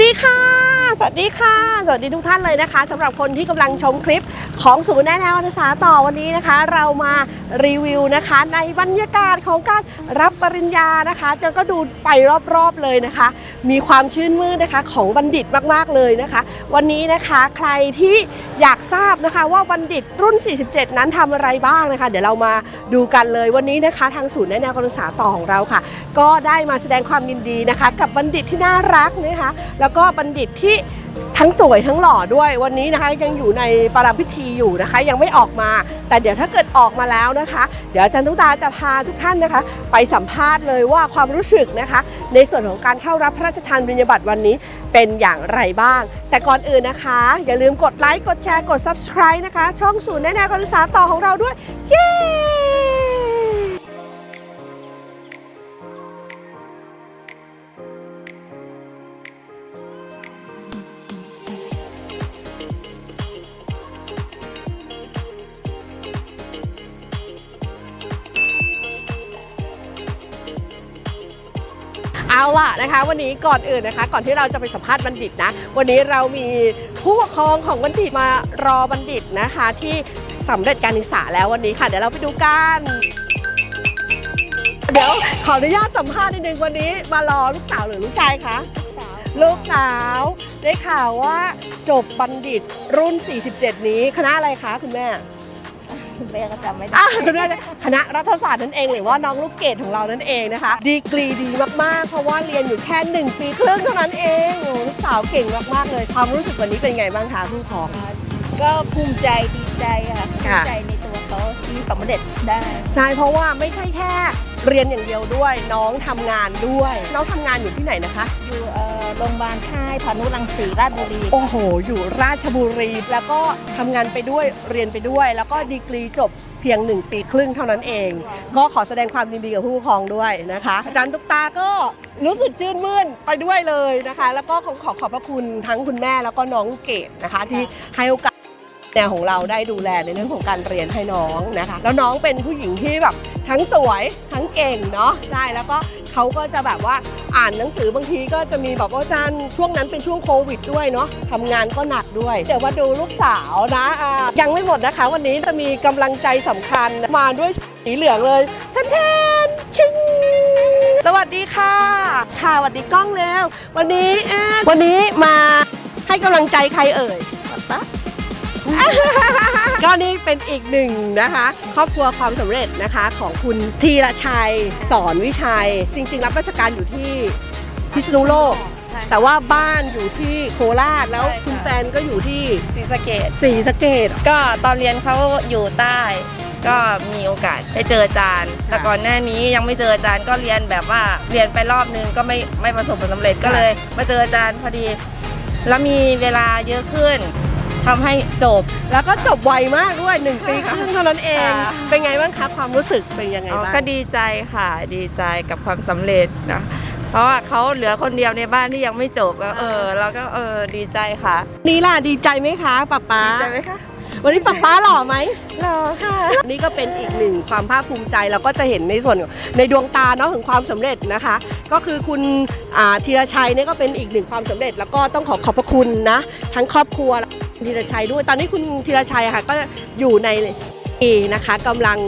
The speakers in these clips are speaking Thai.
ดีค่ะ สวัสดีค่ะ สวัสดีทุกท่านเลยนะคะสำหรับคนที่กำลังชมคลิปของศูนย์แนะแนวภาษาต่อวันนี้นะคะ เรามารีวิวนะคะ ในบรรยากาศของการรับปริญญานะคะเจนก็ดูไปรอบๆเลยนะคะ มีความชื่นมื่นนะคะของบัณฑิตมากๆเลยนะคะ วันนี้นะคะใครที่อยากทราบนะคะว่าบัณฑิตรุ่น 47 นั้นทำอะไรบ้างนะคะ เดี๋ยวเรามาดูกันเลยวันนี้นะคะ ทางศูนย์แนะแนวการศึกษาต่อของเราค่ะ ก็ได้มาแสดงความยินดีนะคะ กับบัณฑิตที่น่ารักนะคะ แล้วก็บัณฑิตที่ทั้งสวยทั้งหล่อด้วยวันนี้นะคะยังอยู่ในปารามพิธีอยู่นะคะ ยังไม่ออกมา แต่เดี๋ยวถ้าเกิดออกมาแล้วนะคะ เดี๋ยวอาจารย์ทุกตาจะพาทุกท่านนะคะ ไปสัมภาษณ์เลยว่าความรู้สึกนะคะ ในส่วนของการเข้ารับพระราชทานปริญญาบัตรวันนี้เป็นอย่างไรบ้าง แต่ก่อนอื่นนะคะ อย่าลืมกดไลค์กดแชร์กด subscribe นะคะ ช่องศูนย์แนะแนวการศึกษาต่อของเราด้วยเย้ ล่ะนะคะ วันนี้ก่อนอื่นนะคะ ก่อนที่เราจะไปสัมภาษณ์บัณฑิตนะ วันนี้เรามีผู้ปกครองของบัณฑิตมารอบัณฑิตนะคะ ที่สำเร็จการศึกษาแล้ววันนี้ค่ะ เดี๋ยวเราไปดูกันเดี๋ยวขออนุญาตสัมภาษณ์นิดนึงวันนี้มารอลูกสาวหรือลูกชายคะลูกสาวได้ข่าวว่าจบบัณฑิตรุ่น 47 นี้คณะอะไรคะคุณแม่ คุณแม่ก็จำไม่ได้อะคุณแม่คณะรัฐศาสตร์นั่นเองหรือว่าน้องลูกเกดของเรานั่นเองนะคะ ดีกรีดีมากๆ เพราะว่าเรียนอยู่แค่หนึ่งปีครึ่งเท่านั้นเองโอ้ลูกสาวเก่งมากๆเลยความรู้สึกวันนี้เป็นไงบ้างคะผู้ปกครอง ก็ภูมิใจดีใจค่ะภูค่ะมิใจในตัวเขาที่สำเร็จได้ ใช่เพราะว่าไม่ใช่แค่ เรียนอย่างเดียวด้วย น้องทำงานด้วย น้องทำงานอยู่ที่ไหนนะคะ อยู่เอ่อโรงพยาบาลค่ายพานุรังสีราชบุรี โอ้โห อยู่ราชบุรี แล้วก็ทำงานไปด้วย เรียนไปด้วย แล้วก็ดีกรีจบเพียงหนึ่งปีครึ่งเท่านั้นเอง ก็ขอแสดงความยินดีกับผู้ปกครองด้วยนะคะ อาจารย์ตุ๊กตาก็รู้สึกชื่นมื่นไปด้วยเลยนะคะ แล้วก็ขอขอขอบพระคุณทั้งคุณแม่แล้วก็น้องเกดนะคะ ที่ให้โอกาส แนวของเราได้ดูแลในเรื่องของการเรียนให้น้องนะคะ แล้วน้องเป็นผู้หญิงที่แบบทั้งสวยทั้งเก่งเนาะใช่แล้วก็เขาก็จะแบบว่าอ่านหนังสือบางทีก็จะมีแบบว่าอาจารย์ช่วงนั้นเป็นช่วงโควิดด้วยเนาะทำงานก็หนักด้วย เดี๋ยวมาดูลูกสาวนะอ่ายังไม่หมดนะคะ วันนี้จะมีกำลังใจสำคัญมาด้วยสีเหลืองเลยแทนแทนชิงสวัสดีค่ะ ค่ะสวัสดีกล้องแล้ว วันนี้วันนี้มาให้กำลังใจใครเอ่ย ก็นี่เป็นอีกหนึ่งนะคะ ครอบครัวความสำเร็จนะคะของคุณธีรชัยสอนวิชัย จริง ๆ รับราชการอยู่ที่พิษณุโลกแต่ว่าบ้านอยู่ที่โคราชแล้วใช่ค่ะ คุณแฟนก็อยู่ที่ศรีสะเกดศรีสะเกด ก็ตอนเรียนเขาอยู่ใต้ ก็มีโอกาสได้เจออาจารย์แต่ก่อนหน้านี้ยังไม่เจออาจารย์ก็เรียนแบบว่าเรียนไปรอบนึงก็ไม่ไม่ประสบผลสำเร็จก็เลย มาเจออาจารย์พอดี แล้วมีเวลาเยอะขึ้น ทำให้จบ แล้วก็จบไวมากด้วยหนึ่งปีครึ่งเท่านั้นเอง ค่ะ เป็นไงบ้างคะความรู้สึกเป็นยังไงอ๋อบ้างก็ดีใจค่ะ ดีใจกับความสำเร็จนะ เพราะว่าเขาเหลือคนเดียวในบ้านที่ยังไม่จบแล้วเออเราก็เออดีใจค่ะนี่ล่ะดีใจไหมคะป๊าป๊าดีใจไหมคะวันนี้ป๊าป๊าหล่อไหม รอค่ะ นี่ก็เป็นอีกหนึ่งความภาคภูมิใจเราก็จะเห็นในส่วนในดวงตาเนาะถึงความสำเร็จนะคะ ก็คือคุณอ่าธีรชัยเนี่ยก็เป็นอีกหนึ่งความสำเร็จ แล้วก็ต้องขอขอบพระคุณนะทั้งครอบครัวและ ธีรชัยด้วย ตอนนี้คุณธีรชัยอะค่ะก็อยู่ในเอนะคะกำลัง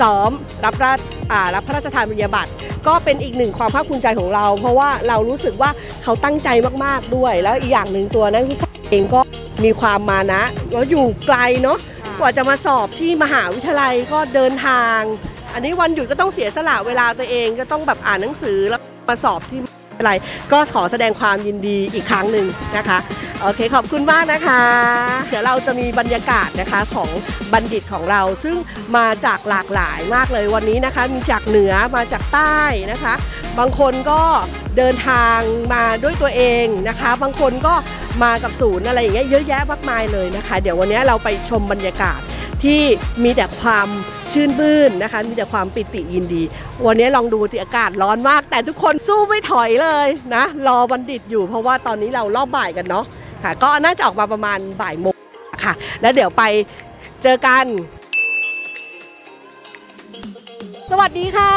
ซ้อมรับราชอ่ารับพระราชทานปริญญาบัตรก็เป็นอีกหนึ่งความภาคภูมิใจของเรา เพราะว่าเรารู้สึกว่าเขาตั้งใจมากๆด้วย แล้วอีกอย่างหนึ่งตัวนักศึกษาเองก็มีความมานะแล้วอยู่ไกลเนาะกว่าจะมาสอบที่มหาวิทยาลัยก็เดินทาง อันนี้วันหยุดก็ต้องเสียสละเวลาตัวเองก็ต้องแบบอ่านหนังสือแล้วมาสอบที่ มหาวิทยาลัยก็ขอแสดงความยินดีอีกครั้งหนึ่งนะคะ โอเคขอบคุณมากนะคะ เดี๋ยวเราจะมีบรรยากาศนะคะของบัณฑิตของเราซึ่งมาจากหลากหลายมากเลยวันนี้นะคะ มีจากเหนือมาจากใต้นะคะ บางคนก็เดินทางมาด้วยตัวเองนะคะ บางคนก็มากับศูนย์อะไรอย่างเงี้ยเยอะแยะมากมายเลยนะคะ เดี๋ยววันนี้เราไปชมบรรยากาศ ที่มีแต่ความชื่นมื่นนะคะ มีแต่ความปิติยินดี วันนี้ลองดูที่อากาศร้อนมาก แต่ทุกคนสู้ไม่ถอยเลยนะ รอบัณฑิตอยู่เพราะว่าตอนนี้เรารอบบ่ายกันเนาะค่ะ ก็น่าจะออกมาประมาณบ่ายโมงค่ะ แล้วเดี๋ยวไปเจอกัน สวัสดีค่ะ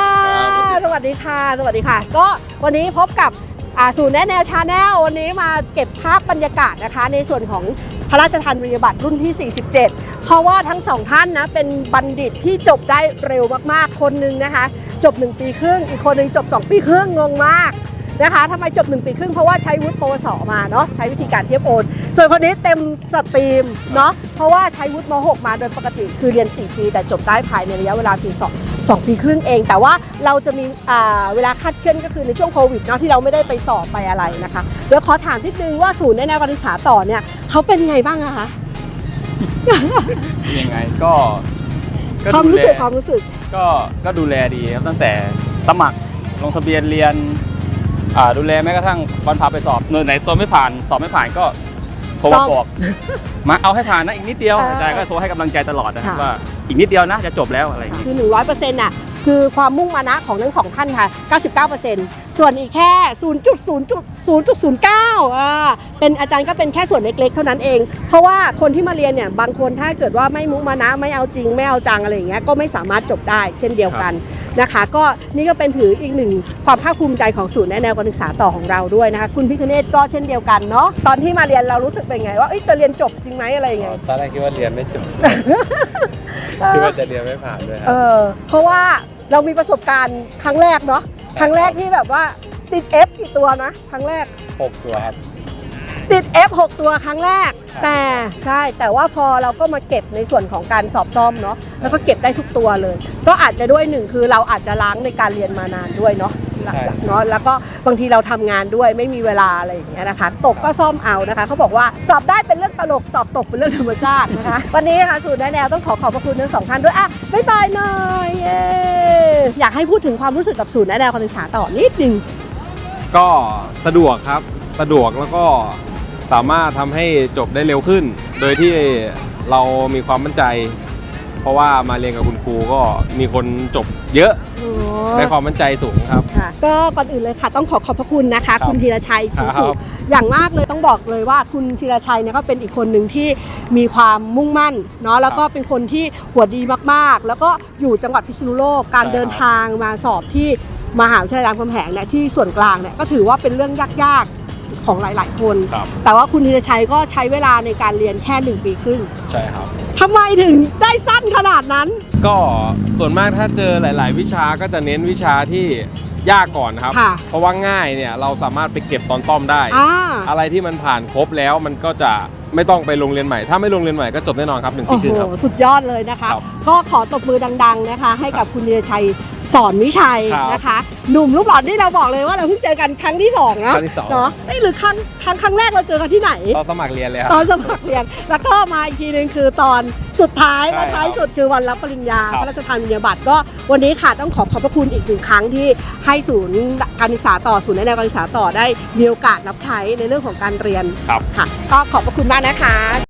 สวัสดีค่ะ สวัสดีค่ะ ก็วันนี้พบกับอ่าอ่าศูนย์แนะแนวชาแนลวันนี้มาเก็บภาพบรรยากาศนะคะ ในส่วนของพ ระราชทานวิญญาบัตรรุ่นที่ 47 เพราะว่าทั้งสองท่านนะเป็นบัณฑิตที่จบได้เร็วมากๆ คนหนึงนะคะ จบ 1 ปีครึ่ง อีกคนหนึงจบ 2 ปีครึ่งงงมากนะคะทำไมจบ 1 ปีครึ่งเพราะว่าใช้วุฒิปวสมาเนาะใช้วิธีการเทียบโอน ส่วนคนนี้เต็มสตรีมเนาะเพราะว่าใช้วุฒิม .6 มาโดยปกติคือเรียน 4 ปี แต่จบได้ภายในระยะเวลาเพียง2 2 ปีครึ่งเอง แต่ว่าเราจะมีอ่าเวลาคาดเคลื่อนก็คือในช่วงโควิดเนาะที่เราไม่ได้ไปสอบไปอะไรนะคะเดี๋ยวขอถามนิดนึงว่าศูนย์แนวการศึกษาต่อเนี่ยเขาเป็นไงบ้างอะคะยังไงก็ก็ความดูรู้แลสึกความรู้สึกก็ก็ดูแลดีครับตั้งแต่สมัครลงทะเบียนเรียนอ่าดูแลแม้กระทั่งวันพาไปสอบหน่วยไหนตัวไม่ผ่านสอบไม่ผ่านก็โทรซ่มาอมบอกมาเอาให้ผ่านนะอีกนิดเดียวเอออาจารย์ก็โทรให้กำลังใจตลอดนะค่ะว่า อีกนิดเดียวนะจะจบแล้วอะไรอย่างนี้คือ 100%น่ะ คือความมุ่งมานะของทั้งสองท่านค่ะ 99%ส่วนอีกแค่ 0.0.0.09อ่าเป็นอาจารย์ก็เป็นแค่ส่วนเล็กๆ เท่านั้นเอง เพราะว่าคนที่มาเรียนเนี่ย บางคนถ้าเกิดว่าไม่มุ่งมานะ ไม่เอาจริง ไม่เอาจังอะไรอย่างเงี้ย ก็ไม่สามารถจบได้เช่นเดียวกันนะคะ ก็นี่ก็เป็นถืออีกหนึ่งความภาคภูมิใจของศูนย์แนะแนวการศึกษาต่อของเราด้วยนะคะ คุณพิคเนตก็เช่นเดียวกันเนาะ ตอนที่มาเรียนเรารู้สึกเป็นไงว่าเอ้ยจะเรียนจบจริงไหมอะไรอย่างเงี้ยตอนแรกคิดว่าเรียนไม่จบ คิดว่าจะเรียนไม่ผ่านด้วยคเอรับอเพราะว่าเรามีประสบการณ์ครั้งแรกเนาะครั้งแรกที่แบบว่าติด F กี่ตัวนะครั้งแรก หกตัวครับ ติด F 6ตัวครั้งแรกแต่ใช่แต่ว่าพอเราก็มาเก็บในส่วนของการสอบซ่อมเนาะแล้วก็เก็บได้ทุกตัวเลย ก็อาจจะด้วยหนึ่งคือเราอาจจะล้างในการเรียนมานานด้วยเนาะใช่ เนาะแล้วก็บางทีเราทำงานด้วยไม่มีเวลาอะไรอย่างเงี้ยนะคะ ตกก็ซ่อมเอานะคะเขาบอกว่าสอบได้เป็นเรื่องตลกสอบตกเป็นเรื่องธรรมชาตินะคะวันนี้นะคะศูนย์แนะแนวต้องขอขอบพระคุณทั้งสองท่านด้วยอะบ๊ายบายหน่อยเย้อยากให้พูดถึงความรู้สึกกับศูนย์แนะแนวการศึกษาต่อนิดนึงก็สะดวกครับสะดวกแล้วก็สามารถทำให้จบได้เร็วขึ้น โดยที่เรามีความมั่นใจ เพราะว่ามาเรียนกับคุณครูก็มีคนจบเยอะ ได้ความมั่นใจสูงครับค่ะก็ก่อนอื่นเลยค่ะต้องขอขอบพระคุณนะคะครับคุณธีรชัยครัสูบสุอย่างมากเลยต้องบอกเลยว่าคุณธีรชัยเนี่ยก็เป็นอีกคนหนึ่งที่มีความมุ่งมั่นเนาะแล้วก็เป็นคนที่หัวดีมากๆ แล้วก็อยู่จังหวัดพิษณุโลกการใช่ครับเดินทางมาสอบที่มหาวิทยาลัยรามคำแหงเนี่ยที่ส่วนกลางเนี่ยก็ถือว่าเป็นเรื่องยากๆ ของหลาย ๆ คน ครับ แต่ว่าคุณธีรชัยก็ใช้เวลาในการเรียนแค่หนึ่งปีครึ่งใช่ครับ ทำไมถึงได้สั้นขนาดนั้น ก็ส่วนมากถ้าเจอหลาย ๆ วิชาก็จะเน้นวิชาที่ยากก่อนครับ ค่ะ เพราะว่าง่ายเนี่ยเราสามารถไปเก็บตอนซ่อมได้ อ่า อะไรที่มันผ่านครบแล้วมันก็จะไม่ต้องไปโรงเรียนใหม่ ถ้าไม่โรงเรียนใหม่ก็จบแน่นอนครับหนึ่งปีโอ้ครึ่งโหครับ สุดยอดเลยนะคะ ครับก็ขอตบมือดัง ๆ นะคะ ให้กับคุณเดียชัย สอนวิชัยครับนะคะ หนุ่มลูกหลอนที่เราบอกเลยว่าเราเพิ่งเจอกันครั้งที่สองนะครั้งที่สอง เนาะเอ้ยหรือครั้งครั้งครั้งแรกเราเจอกันที่ไหน ตอนสมัครเรียนเลยครับ ตอนสมัครเรียน แล้วก็มาอีกทีหนึงคือตอนสุดท้ายใช่และท้ายสุดคือวันรับปริญญาครับ พระราชทานปริญญาบัตรก็วันนี้ค่ะต้องขอขอบพระคุณอีกหนึ่งครั้งที่ให้ศูนย์การศึกษาต่อศูนย์แนะแนวการศึกษาต่อได้มีโอกาสรับใช้ในเรื่องของการเรียนครับ ค่ะ ก็ขอบพระคุณมากนะคะ